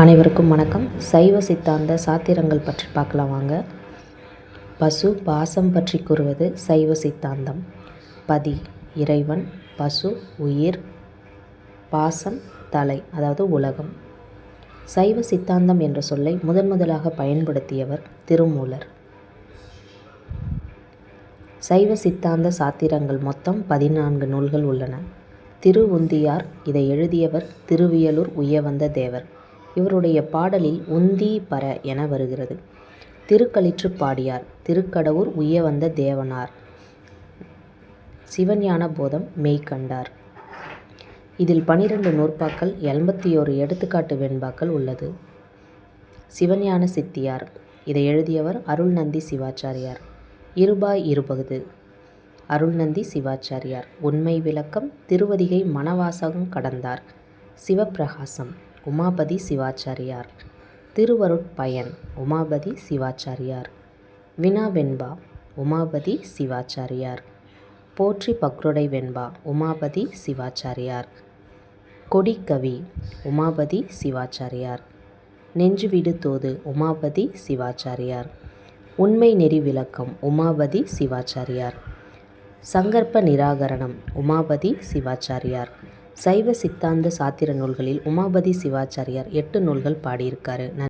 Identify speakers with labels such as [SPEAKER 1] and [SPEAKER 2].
[SPEAKER 1] அனைவருக்கும் வணக்கம். சைவ சித்தாந்த சாத்திரங்கள் பற்றி பார்க்கலாம் வாங்க. பசு பாசம் பற்றி கூறுவது சைவ சித்தாந்தம். பதி இறைவன் பசு உயிர் பாசம் தலை அதாவது உலகம். சைவ சித்தாந்தம் என்ற சொல்லை முதன் முதலாக பயன்படுத்தியவர் திருமூலர். சைவ சித்தாந்த சாத்திரங்கள் மொத்தம் பதினான்கு நூல்கள் உள்ளன. திரு உந்தியார் இதை எழுதியவர் திருவியலூர் உயவந்த தேவர். இவருடைய பாடலில் உந்தி பர என வருகிறது. திருக்களிற்று பாடியார் திருக்கடவுர் உய்யவந்த தேவனார். சிவஞான போதம் மெய்கண்டார் இதில் பனிரெண்டு நூற்பாக்கள் எண்பத்தி ஓரு எடுத்துக்காட்டு வெண்பாக்கள் உள்ளது. சிவஞான சித்தியார் இதை எழுதியவர் அருள்நந்தி சிவாச்சாரியார். இருபாய் இருபகுது. அருள்நந்தி சிவாச்சாரியார் உண்மை விளக்கம் திருவதிகை மணவாசகம் கடந்தார். சிவப்பிரகாசம். உமாபதி சிவாச்சாரியார். திருவருட்பயன் உமாபதி சிவாச்சாரியார். வினா வெண்பா உமாபதி சிவாச்சாரியார். போற்றி பக்ருடை வெண்பா உமாபதி சிவாச்சாரியார். கொடிக்கவி உமாபதி சிவாச்சாரியார். நெஞ்சு வீடு தோது உமாபதி சிவாச்சாரியார். உண்மை நெறி விளக்கம் உமாபதி சிவாச்சாரியார். சங்கற்ப நிராகரணம் உமாபதி சிவாச்சாரியார். சைவ சித்தாந்த சாத்திர நூல்களில் உமாபதி சிவாச்சாரியார் எட்டு நூல்கள் பாடியிருக்காரு.